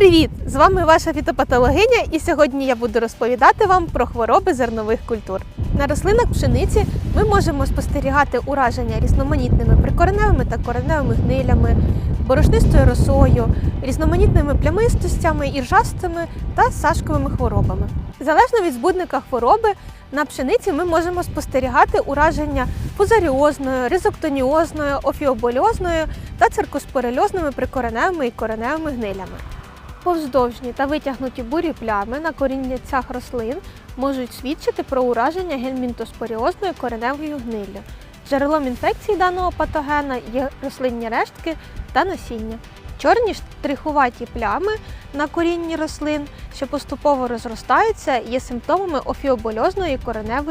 привіт! З вами ваша фітопатологиня, і сьогодні я буду розповідати вам про хвороби зернових культур. На рослинах пшениці ми можемо спостерігати ураження різноманітними прикореневими та кореневими гнилями, борошнистою росою, різноманітними плямистостями, іржастими та сашковими хворобами. Залежно від збудника хвороби, на пшениці ми можемо спостерігати ураження фузаріозною, ризоктоніозною, офіобольозною та циркоспорельозними прикореневими і кореневими гнилями. Повздовжні та витягнуті бурі плями на корінцях рослин можуть свідчити про ураження гельмінтоспоріозною кореневою гниллю. Джерелом інфекції даного патогена є рослинні рештки та насіння. Чорні штрихуваті плями на корінні рослин, що поступово розростаються, є симптомами офіобольозної кореневої